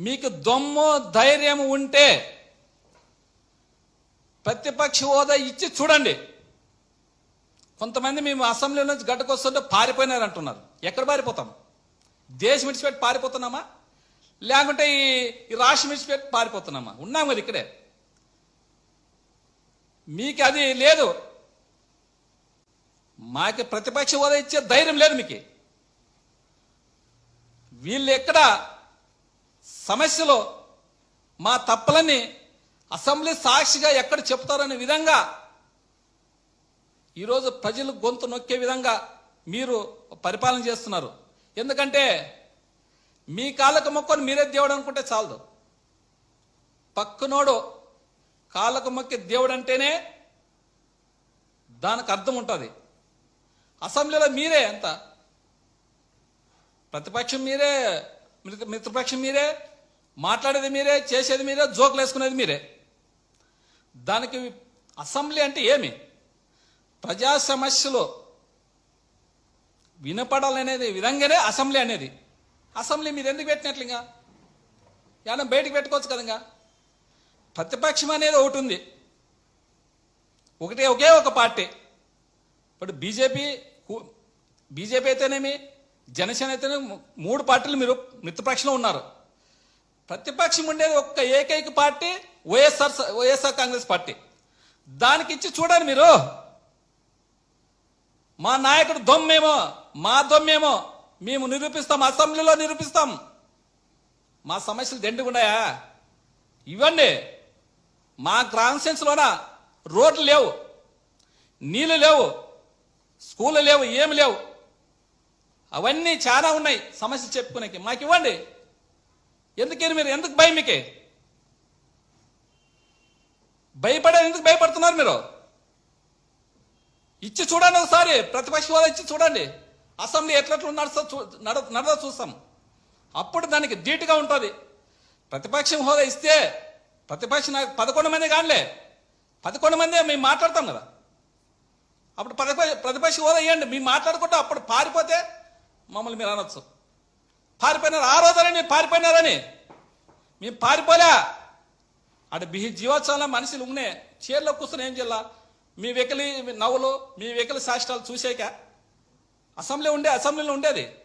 మీకు దొమ్ము ధైర్యం ఉంటే ప్రతిపక్ష హోదా ఇచ్చి చూడండి. కొంతమంది మేము అసెంబ్లీ నుంచి గడ్డకొస్తుంటే పారిపోయినారు అంటున్నారు. ఎక్కడ పారిపోతాం? దేశం విడిచిపెట్టి పారిపోతున్నామా? లేకుంటే ఈ ఈ రాష్ట్రం విడిచిపెట్టి పారిపోతున్నామా? ఉన్నాం కదా ఇక్కడే. మీకు అది లేదు. మాకు ప్రతిపక్ష హోదా ఇచ్చే ధైర్యం లేదు మీకు. వీళ్ళు ఎక్కడ సమస్యలో మా తప్పులని అసెంబ్లీ సాక్షిగా ఎక్కడ చెప్తారనే విధంగా ఈరోజు ప్రజలు గొంతు నొక్కే విధంగా మీరు పరిపాలన చేస్తున్నారు. ఎందుకంటే మీ కాళ్ళకు మొక్కను మీరే దేవుడు అనుకుంటే చాలదు. పక్కనోడు కాళ్ళకు మొక్క దేవుడు అంటేనే దానికి అర్థం ఉంటుంది. అసెంబ్లీలో మీరే ఎంత ప్రతిపక్షం మీరే మిత్రపక్షం మీరే మాట్లాడేది మీరే చేసేది మీరే జోకులు వేసుకునేది మీరే. దానికి అసెంబ్లీ అంటే ఏమి? ప్రజా సమస్యలు వినపడాలనేది విధంగానే అసెంబ్లీ అనేది. అసెంబ్లీ మీరు ఎందుకు పెట్టినట్లు ఇంకా? ఏమన్నా బయటకు పెట్టుకోవచ్చు కదా ఇంకా? ప్రతిపక్షం అనేది ఒకటి ఉంది. ఒకటే ఒకే ఒక పార్టీ. ఇప్పుడు బీజేపీ బీజేపీ అయితేనేమి? జనసేన అయితేనే మూడు పార్టీలు మీరు మిత్రపక్షంలో ఉన్నారు. ప్రతిపక్షం ఉండేది ఒక్క ఏకైక పార్టీ వైఎస్ఆర్ వైఎస్ఆర్ కాంగ్రెస్ పార్టీ. దానికి ఇచ్చి చూడండి మీరు. మా నాయకుడు దొమ్మేమో మా దొమ్మేమో మేము నిరూపిస్తాం అసెంబ్లీలో నిరూపిస్తాం. మా సమస్యలు దండుగున్నాయా ఇవ్వండి. మా కాన్స్టిట్యున్సీలోన రోడ్లు లేవు. నీళ్ళు లేవు. స్కూళ్ళు లేవు. ఏమి లేవు. అవన్నీ చాలా ఉన్నాయి. సమస్య చెప్పుకునేకి. మాకు ఇవ్వండి. ఎందుకని మీరు? ఎందుకు భయం మీకే? భయపడే ఎందుకు భయపడుతున్నారు మీరు? ఇచ్చి చూడండి ఒకసారి. ప్రతిపక్ష హోదా ఇచ్చి చూడండి. అసెంబ్లీ ఎట్లట్లు నడుస్తా చూ నడ నడదా చూస్తాం. అప్పుడు దానికి ధీటుగా ఉంటుంది. ప్రతిపక్షం హోదా ఇస్తే ప్రతిపక్ష నాకు పదకొండు మంది కానిలే. పదకొండు మంది మేము మాట్లాడతాం కదా. అప్పుడు ప్రతిపక్ష ప్రతిపక్ష హోదా ఇవ్వండి మేము మాట్లాడుకుంటూ అప్పుడు పారిపోతే మమ్మల్ని మీరు అనొచ్చు. పారిపోయినారు ఆ రోజునే మీరు పారిపోయినారని. మేము పారిపోలే. అటు బిహి జీవోత్సవంలో మనుషులు ఉన్నే చీరలో కూర్చుని ఏం చేయాల? మీ వెకిలి నవ్వులు మీ వెకిలి శాస్త్రాలు చూసాక. అసెంబ్లీ ఉండే అసెంబ్లీలో ఉండేది.